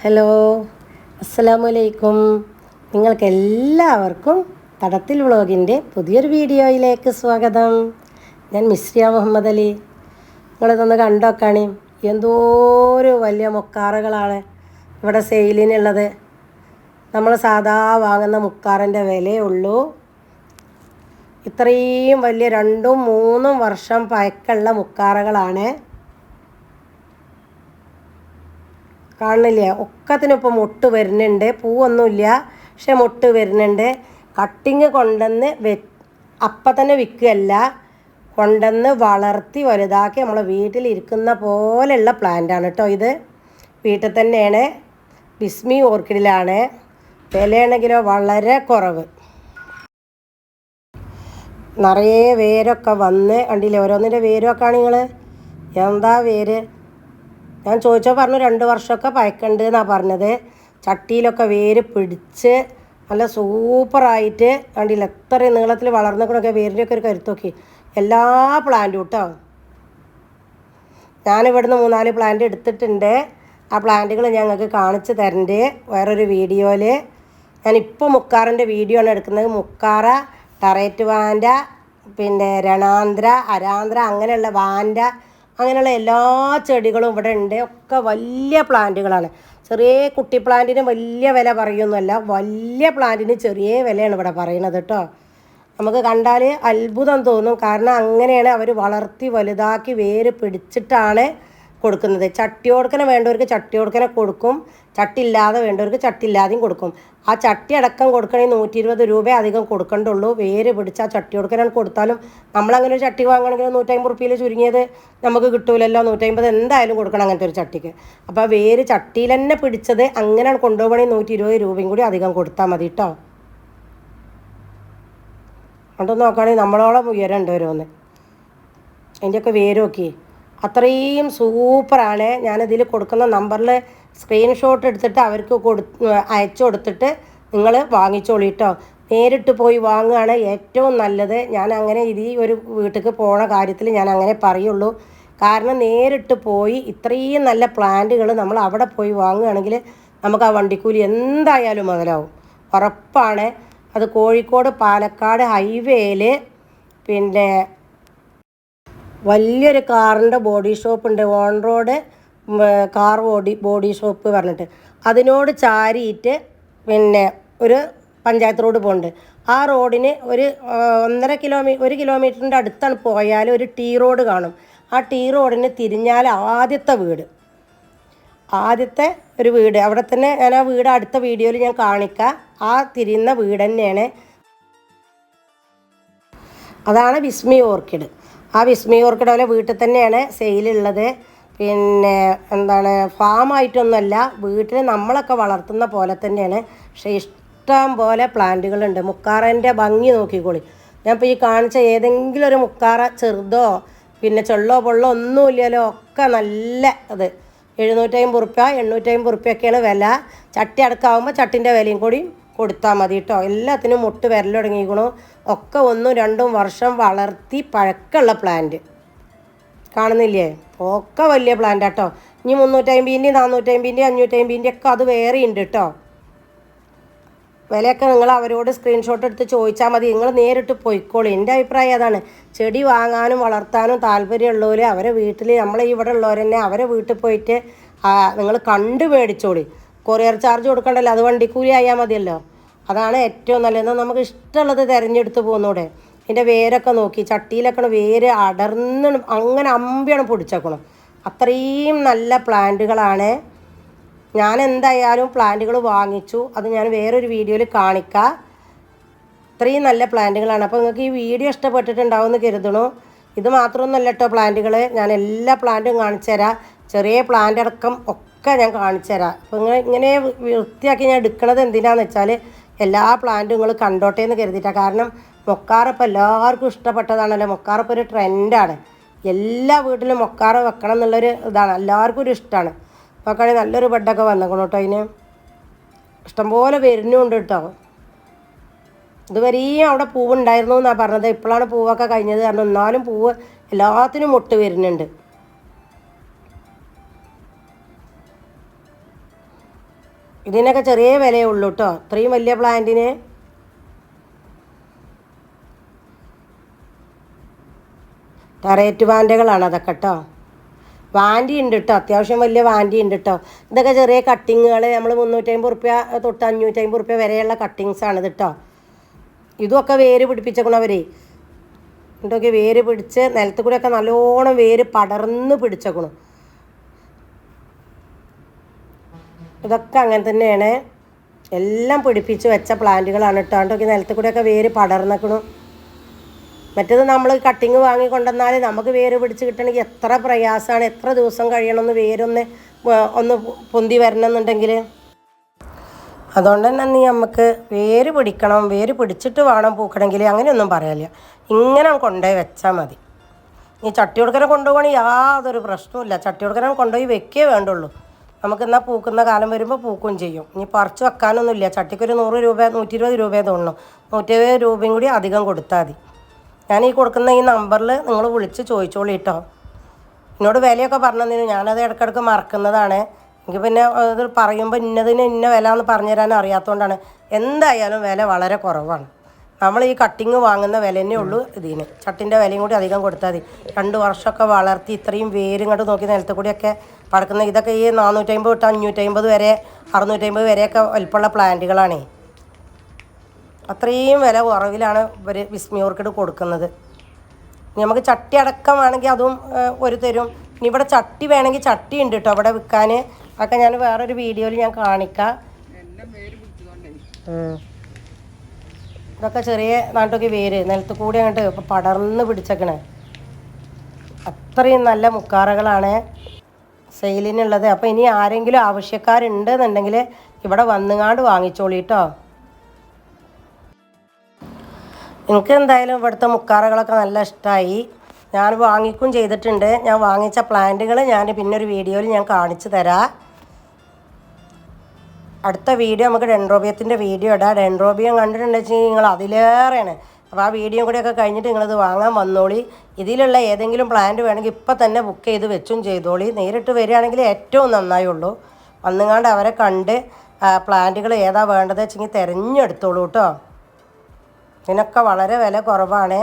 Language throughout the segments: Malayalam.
ഹലോ അസ്സലാമലൈക്കും നിങ്ങൾക്ക് എല്ലാവർക്കും തടത്തിൽ വ്ളോഗിന്റെ പുതിയൊരു വീഡിയോയിലേക്ക് സ്വാഗതം. ഞാൻ മിസ്രിയ മുഹമ്മദ് അലി. നിങ്ങളിതൊന്ന് കണ്ടോക്കാണി. എന്തോരു വലിയ മുക്കാറുകളാണ് ഇവിടെ സെയിലിനുള്ളത്. നമ്മൾ സാധാ വാങ്ങുന്ന മുക്കാറിന്റെ വിലയേ ഉള്ളൂ. ഇത്രയും വലിയ രണ്ടും മൂന്നും വർഷം പഴക്കമുള്ള മുക്കാറകളാണ്. കാണുന്നില്ലേ ഒക്കത്തിനൊപ്പം മുട്ട് വരുന്നുണ്ട്. പൂവൊന്നുമില്ല പക്ഷെ മുട്ട് വരുന്നുണ്ട്. കട്ടിങ് കൊണ്ടുവന്ന് വെ അപ്പം തന്നെ വിൽക്കുകയല്ല. കൊണ്ടുവന്ന് വളർത്തി വലുതാക്കി നമ്മളെ വീട്ടിലിരിക്കുന്ന പോലെയുള്ള പ്ലാന്റാണ് കേട്ടോ ഇത്. വീട്ടിൽ തന്നെയാണ്. ബിസ്മി ഓർക്കിഡിലാണ് വിലയാണെങ്കിലോ വളരെ കുറവ്. നിറയെ വേരൊക്കെ വന്ന് കണ്ടില്ലേ? ഓരോന്നിന്റെ വേരൊക്കെ നിങ്ങൾ എന്താ വേര്? ഞാൻ ചോദിച്ചോ പറഞ്ഞു രണ്ട് വർഷമൊക്കെ പയക്കണ്ട് എന്നാണ് പറഞ്ഞത്. ചട്ടിയിലൊക്കെ വേര് പിടിച്ച് നല്ല സൂപ്പറായിട്ട് കണ്ടില്ല എത്ര നീളത്തിൽ വളർന്നിക്കണൊക്കെ വേരിന്റെയൊക്കെ ഒരു കരുത്തൊക്കെ എല്ലാ പ്ലാന്റും കേട്ടോ ഞാനിവിടുന്ന് മൂന്നാൽ പ്ലാന്റ് എടുത്തിട്ടുണ്ട്. ആ പ്ലാന്റുകൾ ഞങ്ങൾക്ക് കാണിച്ചു തരണ്ട് വേറൊരു വീഡിയോയിൽ ഞാനിപ്പോൾ മുക്കാറിന്റെ വീഡിയോ ആണ് എടുക്കുന്നത്. മുക്കാറ ടറേറ്റ് വാൻഡ പിന്നെ രണാന്ധ്ര അരാന്ധ്ര അങ്ങനെയുള്ള വാൻഡ അങ്ങനെയുള്ള എല്ലാ ചെടികളും ഇവിടെ ഉണ്ട്. ഒക്കെ വലിയ പ്ലാന്റുകളാണ്. ചെറിയ കുട്ടി പ്ലാന്റിന് വലിയ വില പറയുന്നല്ല വലിയ പ്ലാന്റിന് ചെറിയ വിലയാണ് ഇവിടെ പറയുന്നത് കേട്ടോ. നമുക്ക് കണ്ടാൽ അത്ഭുതം തോന്നും. കാരണം അങ്ങനെയാണ് അവർ വളർത്തി വലുതാക്കി വേര് പിടിച്ചിട്ടാണ് കൊടുക്കുന്നത്. ചട്ടി കൊടുക്കനെ വേണ്ടവർക്ക് ചട്ടി കൊടുക്കനെ കൊടുക്കും. ചട്ടി ഇല്ലാതെ വേണ്ടവർക്ക് ചട്ടി ഇല്ലാതെയും കൊടുക്കും. ആ ചട്ടി അടക്കം കൊടുക്കണമെങ്കിൽ നൂറ്റി ഇരുപത് രൂപ അധികം കൊടുക്കണ്ടുള്ളൂ. വേര് പിടിച്ച് ആ ചട്ടി കൊടുക്കനാണ് കൊടുത്താലും നമ്മളങ്ങനെ ഒരു ചട്ടി വാങ്ങണമെങ്കിൽ നൂറ്റമ്പത് റുപ്യയിൽ ചുരുങ്ങിയത് നമുക്ക് കിട്ടൂലല്ലോ. നൂറ്റമ്പത് എന്തായാലും കൊടുക്കണം അങ്ങനത്തെ ഒരു ചട്ടിക്ക്. അപ്പോൾ ആ വേര് ചട്ടിയിൽ തന്നെ പിടിച്ചത് അങ്ങനെയാണ് കൊണ്ടുപോകണമെങ്കിൽ നൂറ്റി ഇരുപത് രൂപയും കൂടി അധികം കൊടുത്താൽ മതി കേട്ടോ അതുകൊണ്ട് നോക്കുകയാണെങ്കിൽ നമ്മളോളം ഉയരമുണ്ട് ഓരോന്ന് അതിന്റെയൊക്കെ വേര് നോക്കി അത്രയും സൂപ്പറാണ്. ഞാനിതിൽ കൊടുക്കുന്ന നമ്പറിൽ സ്ക്രീൻഷോട്ട് എടുത്തിട്ട് അവർക്ക് കൊടു അയച്ചു കൊടുത്തിട്ട് നിങ്ങൾ വാങ്ങിച്ചോളൂ കേട്ടോ നേരിട്ട് പോയി വാങ്ങുകയാണ് ഏറ്റവും നല്ലത്. ഞാൻ അങ്ങനെ ഇത് ഒരു വീട്ടിലേക്ക് പോണ കാര്യത്തിൽ ഞാൻ അങ്ങനെ പറയുള്ളൂ. കാരണം നേരിട്ട് പോയി ഇത്രയും നല്ല പ്ലാന്റുകൾ നമ്മൾ അവിടെ പോയി വാങ്ങുകയാണെങ്കിൽ നമുക്ക് ആ വണ്ടിക്കൂലി എന്തായാലും മുതലാവും. ഉറപ്പാണ്. അത് കോഴിക്കോട് പാലക്കാട് ഹൈവേയിൽ പിന്നെ വലിയൊരു കാറിന്റെ ബോഡി ഷോപ്പ് ഉണ്ട്. On road car body body shop പറഞ്ഞിട്ട്. അതിനോട് ചാരിയിട്ട് പിന്നെ ഒരു പഞ്ചായത്ത് റോഡ് പോകുന്നുണ്ട് ആ റോഡിന് ഒരു ഒന്നര കിലോമീ ഒരു കിലോമീറ്ററിന്റെ അടുത്താണ് പോയാൽ ഒരു ടീ റോഡ് കാണും. ആ ടീ റോഡിന് തിരിഞ്ഞാൽ ആദ്യത്തെ വീട്. ആദ്യത്തെ ഒരു വീട്. അവിടെ തന്നെ ഞാൻ ആ വീട് അടുത്ത വീഡിയോയിൽ ഞാൻ കാണിക്കാം. ആ തിരിയുന്ന വീട് തന്നെയാണ്. അതാണ് വിസ്മി ഓർക്കിഡ്. ആ വിസ്മി ഓർക്കിഡ് പോലെ വീട്ടിൽ തന്നെയാണ് സെയിലുള്ളത് പിന്നെ എന്താണ് ഫാമായിട്ടൊന്നുമല്ല വീട്ടിൽ നമ്മളൊക്കെ വളർത്തുന്ന പോലെ തന്നെയാണ്. പക്ഷേ ഇഷ്ടം പോലെ പ്ലാന്റുകളുണ്ട്. മുക്കാറേന്റെ ഭംഗി നോക്കിക്കോളി. ഞാൻ ഇപ്പോൾ ഈ കാണിച്ച ഏതെങ്കിലും ഒരു മുക്കാറ ചെറുതോ പിന്നെ ചൊള്ളോ പൊള്ളോ ഒന്നുമില്ലല്ലോ ഒക്കെ നല്ല അത് എഴുന്നൂറ്റമ്പത് റുപ്യ എണ്ണൂറ്റമ്പത് റുപ്യൊക്കെയാണ് വില. ചട്ടി അടക്കാവുമ്പോൾ ചട്ടിന്റെ വിലയും കൂടി കൊടുത്താൽ മതി കേട്ടോ എല്ലാത്തിനും മുട്ട് വിരൽ തുടങ്ങിയിരിക്കണു. ഒക്കെ ഒന്നും രണ്ടും വർഷം വളർത്തി പഴക്കമുള്ള പ്ലാന്റ് കാണുന്നില്ലേ? ഒക്കെ വലിയ പ്ലാന്റ് കേട്ടോ ഇനി മുന്നൂറ്റമ്പതിന്റെയും നാനൂറ്റമ്പതിന്റെയും അഞ്ഞൂറ്റമ്പതിന്റെ ഒക്കെ അത് വേറെ ഉണ്ട് കേട്ടോ വിലയൊക്കെ നിങ്ങൾ അവരോട് സ്ക്രീൻഷോട്ട് എടുത്ത് ചോദിച്ചാൽ മതി. നിങ്ങൾ നേരിട്ട് പോയിക്കോളൂ. എന്റെ അഭിപ്രായം അതാണ്. ചെടി വാങ്ങാനും വളർത്താനും താല്പര്യമുള്ളവർ അവരെ വീട്ടിൽ നമ്മളെ ഇവിടെ ഉള്ളവർ തന്നെ അവരെ വീട്ടിൽ പോയിട്ട് നിങ്ങൾ കണ്ടു മേടിച്ചോളി. Courier charge കൊടുക്കണ്ടല്ലോ? അത് വണ്ടിക്കൂലി ആയാൽ മതിയല്ലോ. അതാണ് ഏറ്റവും നല്ലത്. നമുക്ക് ഇഷ്ടമുള്ളത് തിരഞ്ഞെടുത്ത് പോകുന്നൂടെ ഇതിന്റെ വേരൊക്കെ നോക്കി ചട്ടിയിലൊക്കെ വേര് അടർന്ന് അങ്ങനെ അമ്പിയാണ് പൊടിച്ചേക്കണം അത്രയും നല്ല പ്ലാന്റുകളാണ്. ഞാൻ എന്തായാലും പ്ലാന്റുകൾ വാങ്ങിച്ചു. അത് ഞാൻ വേറൊരു വീഡിയോയിൽ കാണിക്കാം. ഇത്രയും നല്ല പ്ലാന്റുകളാണ്. അപ്പോൾ നിങ്ങൾക്ക് ഈ വീഡിയോ ഇഷ്ടപ്പെട്ടിട്ടുണ്ടാവും എന്ന് കരുതണു ഇത് മാത്രമൊന്നുമല്ല കേട്ടോ പ്ലാന്റുകൾ ഞാൻ എല്ലാ പ്ലാന്റും കാണിച്ചു തരാം ചെറിയ പ്ലാന്റ് അടക്കം ഒക്കെ ഞാൻ കാണിച്ചു തരാം. അപ്പോൾ ഇങ്ങനെ ഇങ്ങനെ വൃത്തിയാക്കി ഞാൻ എടുക്കണത് എന്തിനാന്ന് വെച്ചാൽ എല്ലാ പ്ലാന്റും നിങ്ങൾ കണ്ടോട്ടെ എന്ന് കരുതിയിട്ടാണ് കാരണം മൊക്കാറപ്പം എല്ലാവർക്കും ഇഷ്ടപ്പെട്ടതാണല്ലോ. മൊക്കാറപ്പം ഒരു ട്രെൻഡാണ് എല്ലാ വീട്ടിലും മൊക്കാറ വെക്കണം എന്നുള്ളൊരു ഇതാണ്. എല്ലാവർക്കും ഒരു ഇഷ്ടമാണ് നോക്കുകയാണെങ്കിൽ നല്ലൊരു ബെഡൊക്കെ വന്നേക്കണം കേട്ടോ അതിന്. ഇഷ്ടംപോലെ വരുന്നുണ്ട് കേട്ടോ. ഇതുവരെയും അവിടെ പൂവ് ഉണ്ടായിരുന്നു എന്നാണ് പറഞ്ഞത്. ഇപ്പോഴാണ് പൂവൊക്കെ കഴിഞ്ഞത്. കാരണം എന്നാലും പൂവ് എല്ലാത്തിനും മുട്ട് വരുന്നുണ്ട്. ഇതിനൊക്കെ ചെറിയ വിലയേ ഉള്ളൂ കേട്ടോ ഇത്രയും വലിയ പ്ലാന്റിന്. ടെറേറ്റ് വാൻഡുകളാണ് അതൊക്കെ കേട്ടോ വാൻഡി ഉണ്ട് കേട്ടോ അത്യാവശ്യം വലിയ വാൻഡി ഉണ്ട് കേട്ടോ ഇതൊക്കെ ചെറിയ കട്ടിങ്ങുകൾ നമ്മൾ മുന്നൂറ്റമ്പത് റുപ്യ തൊട്ട് അഞ്ഞൂറ്റമ്പത് റുപ്യ വരെയുള്ള കട്ടിങ്സ് ആണ് ഇത് കേട്ടോ ഇതൊക്കെ വേര് പിടിപ്പിച്ചേക്കണവരെ. ഇതൊക്കെ വേര് പിടിച്ച് നിലത്ത് നല്ലോണം വേര് പടർന്ന് പിടിച്ചേക്കണു. ഇതൊക്കെ അങ്ങനെ തന്നെയാണ്. എല്ലാം പിടിപ്പിച്ച് വെച്ച പ്ലാന്റുകളാണ് കേട്ടോ അതൊക്കെ നിലത്ത് കൂടെയൊക്കെ വേര് പടർന്നേക്കണു. മറ്റേത് നമ്മൾ കട്ടിങ് വാങ്ങി കൊണ്ടുവന്നാൽ നമുക്ക് വേര് പിടിച്ച് കിട്ടണമെങ്കിൽ എത്ര പ്രയാസമാണ് എത്ര ദിവസം കഴിയണമെന്ന് വേരൊന്ന് ഒന്ന് പൊന്തി വരണമെന്നുണ്ടെങ്കിൽ അതുകൊണ്ട് തന്നെ നീ നമുക്ക് വേര് പിടിക്കണം. വേര് പിടിച്ചിട്ട് വേണം പൂക്കണമെങ്കിൽ അങ്ങനെയൊന്നും പറയാനില്ല. ഇങ്ങനെ കൊണ്ടുപോയി വെച്ചാൽ മതി. നീ ചട്ടി കൊടുക്കനെ കൊണ്ടുപോകണമെങ്കിൽ യാതൊരു പ്രശ്നമില്ല ചട്ടി കൊടുക്കനെ കൊണ്ടുപോയി വെക്കേ വേണ്ടുള്ളൂ. നമുക്ക് എന്നാൽ പൂക്കുന്ന കാലം വരുമ്പോൾ പൂക്കുകയും ചെയ്യും. ഇനി പറിച്ച് വെക്കാനൊന്നുമില്ല. ചട്ടിക്കൊരു നൂറ് രൂപ നൂറ്റി ഇരുപത് രൂപയെ തോന്നുന്നു. നൂറ്റി ഇരുപത് രൂപയും കൂടി അധികം കൊടുത്താൽ മതി. ഞാൻ ഈ കൊടുക്കുന്ന ഈ നമ്പറിൽ നിങ്ങൾ വിളിച്ച് ചോദിച്ചോളൂ കേട്ടോ എന്നോട് വിലയൊക്കെ പറഞ്ഞതിന് ഞാനത് ഇടയ്ക്കിടയ്ക്ക് മറക്കുന്നതാണ്. എനിക്ക് പിന്നെ അത് പറയുമ്പോൾ ഇന്നതിന് ഇന്ന വില എന്ന് പറഞ്ഞു തരാൻ അറിയാത്തതുകൊണ്ടാണ് എന്തായാലും വില വളരെ കുറവാണ്. നമ്മൾ ഈ കട്ടിങ് വാങ്ങുന്ന വില തന്നെ ഉള്ളൂ ഇതിന്. ചട്ടിന്റെ വിലയും കൂടി അധികം കൊടുത്താൽ മതി. രണ്ട് വർഷമൊക്കെ വളർത്തി ഇത്രയും വേരും കണ്ട് നോക്കി നിലത്ത് കൂടിയൊക്കെ പടക്കുന്ന ഇതൊക്കെ ഈ നാനൂറ്റമ്പത് തൊട്ട് അഞ്ഞൂറ്റമ്പത് വരെ അറുന്നൂറ്റമ്പത് വരെയൊക്കെ വലിപ്പമുള്ള പ്ലാന്റുകളാണേ. അത്രയും വില കുറവിലാണ് ഇവർ വിസ്മി ഓർക്കിഡ് കൊടുക്കുന്നത്. ഇനി നമുക്ക് ചട്ടി അടക്കം വേണമെങ്കിൽ അതും ഒരു തരും. ഇനി ഇവിടെ ചട്ടി വേണമെങ്കിൽ ചട്ടി ഉണ്ട് കേട്ടോ അവിടെ വിൽക്കാൻ. അതൊക്കെ ഞാൻ വേറൊരു വീഡിയോയിൽ ഞാൻ കാണിക്കാം. ഇതൊക്കെ ചെറിയ നാട്ടൊക്കെ വേര് നിലത്ത് കൂടി അങ്ങോട്ട് പടർന്ന് പിടിച്ചേക്കണേ. അത്രയും നല്ല മുക്കാറകളാണ് സെയിലിനുള്ളത്. അപ്പോൾ ഇനി ആരെങ്കിലും ആവശ്യക്കാരുണ്ട് എന്നുണ്ടെങ്കിൽ ഇവിടെ വന്നുങ്ങാണ്ട് വാങ്ങിച്ചോളി കേട്ടോ എനിക്ക് എന്തായാലും ഇവിടുത്തെ മുക്കാറകളൊക്കെ നല്ല ഇഷ്ടമായി ഞാൻ വാങ്ങിക്കും ചെയ്തിട്ടുണ്ട്. ഞാൻ വാങ്ങിച്ച പ്ലാന്റുകൾ ഞാൻ പിന്നെ ഒരു വീഡിയോയിൽ ഞാൻ കാണിച്ചു തരാം. അടുത്ത വീഡിയോ നമുക്ക് ഡെൻഡ്രോബിയത്തിന്റെ വീഡിയോ ഇടാം. ഡെൻഡ്രോബിയം കഴിഞ്ഞാൽ നിങ്ങൾ അതിലേറെയാണ്. അപ്പോൾ ആ വീഡിയോ കൂടെയൊക്കെ കഴിഞ്ഞിട്ട് നിങ്ങളിത് വാങ്ങാൻ വന്നോളി. ഇതിലുള്ള ഏതെങ്കിലും പ്ലാന്റ് വേണമെങ്കിൽ ഇപ്പം തന്നെ ബുക്ക് ചെയ്ത് വെച്ചും ചെയ്തോളി. നേരിട്ട് വരികയാണെങ്കിൽ ഏറ്റവും നന്നായുള്ളൂ. വന്നുങ്ങാണ്ട് അവരെ കണ്ട് പ്ലാന്റുകൾ ഏതാ വേണ്ടത് വെച്ചെങ്കിൽ തിരഞ്ഞെടുത്തോളൂ കേട്ടോ. ഇതിനൊക്കെ വളരെ വില കുറവാണ്.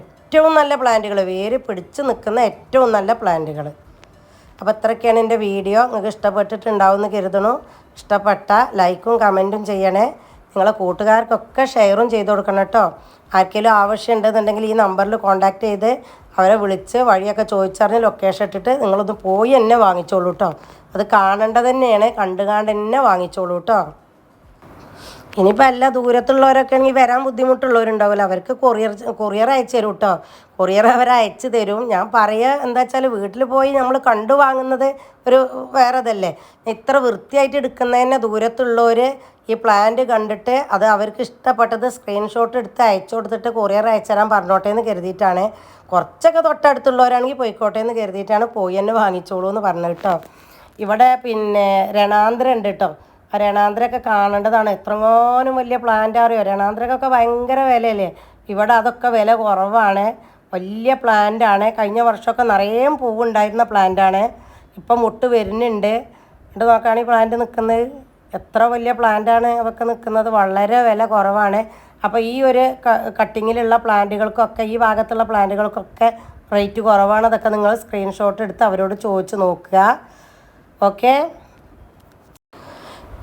ഏറ്റവും നല്ല പ്ലാന്റുകൾ വേര് പിടിച്ച് നിൽക്കുന്ന ഏറ്റവും നല്ല പ്ലാന്റുകൾ. അപ്പോൾ ഇത്രയൊക്കെയാണ് എന്റെ വീഡിയോ. നിങ്ങൾക്ക് ഇഷ്ടപ്പെട്ടിട്ടുണ്ടാവും എന്ന് കരുതണു ഇഷ്ടപ്പെട്ട ലൈക്കും കമന്റും ചെയ്യണേ. നിങ്ങളെ കൂട്ടുകാർക്കൊക്കെ ഷെയറും ചെയ്ത് കൊടുക്കണം കേട്ടോ. ആർക്കെങ്കിലും ആവശ്യം ഉണ്ടെന്നുണ്ടെങ്കിൽ ഈ നമ്പറിൽ കോൺടാക്റ്റ് ചെയ്ത് അവരെ വിളിച്ച് വഴിയൊക്കെ ചോദിച്ചറിഞ്ഞ് ലൊക്കേഷൻ ഇട്ടിട്ട് നിങ്ങളൊന്ന് പോയി എന്നെ വാങ്ങിച്ചോളൂ കേട്ടോ. അത് കാണേണ്ടത് തന്നെയാണ്. കണ്ടു കാണ്ട് തന്നെ വാങ്ങിച്ചോളൂ കേട്ടോ. ഇനിയിപ്പോൾ എല്ലാ ദൂരത്തുള്ളവരൊക്കെ ആണെങ്കിൽ വരാൻ ബുദ്ധിമുട്ടുള്ളവരുണ്ടാവില്ല അവർക്ക് കൊറിയർ കൊറിയർ അയച്ചു തരും കേട്ടോ കൊറിയർ അവർ അയച്ചു തരും. ഞാൻ പറയുക എന്താ വെച്ചാൽ വീട്ടിൽ പോയി നമ്മൾ കണ്ടു വാങ്ങുന്നത് ഒരു വേറെ ഇതല്ലേ ഇത്ര വൃത്തിയായിട്ട് എടുക്കുന്നതന്നെ ദൂരത്തുള്ളവർ ഈ പ്ലാന്റ് കണ്ടിട്ട് അത് അവർക്ക് ഇഷ്ടപ്പെട്ടത് സ്ക്രീൻഷോട്ട് എടുത്ത് അയച്ചു കൊടുത്തിട്ട് കൊറിയർ അയച്ചു തരാൻ പറഞ്ഞോട്ടെ എന്ന് കരുതിയിട്ടാണ്. കുറച്ചൊക്കെ തൊട്ടടുത്തുള്ളവരാണെങ്കിൽ പോയിക്കോട്ടെ എന്ന് കരുതിയിട്ടാണ് പോയി തന്നെ വാങ്ങിച്ചോളൂ എന്ന് പറഞ്ഞു കേട്ടോ ഇവിടെ പിന്നെ രണാന്തരം ഉണ്ട് കേട്ടോ ആ രണാന്തരമൊക്കെ കാണേണ്ടതാണ്. എത്രങ്ങാനും വലിയ പ്ലാന്റ് അറിയോ രണാന്തരക്കൊക്കെ ഭയങ്കര വിലയല്ലേ? ഇവിടെ അതൊക്കെ വില കുറവാണ്. വലിയ പ്ലാന്റാണ് കഴിഞ്ഞ വർഷമൊക്കെ നിറയെ പൂവുണ്ടായിരുന്ന പ്ലാന്റാണ് ഇപ്പം മുട്ട് വരുന്നുണ്ട്. എന്നിട്ട് ഈ പ്ലാന്റ് നിൽക്കുന്നത് എത്ര വലിയ പ്ലാന്റാണ് അതൊക്കെ നിൽക്കുന്നത് വളരെ വില കുറവാണ്. അപ്പോൾ ഈ ഒരു കട്ടിങ്ങിലുള്ള പ്ലാന്റുകൾക്കൊക്കെ ഈ ഭാഗത്തുള്ള പ്ലാന്റുകൾക്കൊക്കെ റേറ്റ് കുറവാണ്. അതൊക്കെ നിങ്ങൾ സ്ക്രീൻഷോട്ട് എടുത്ത് അവരോട് ചോദിച്ച് നോക്കുക. Okay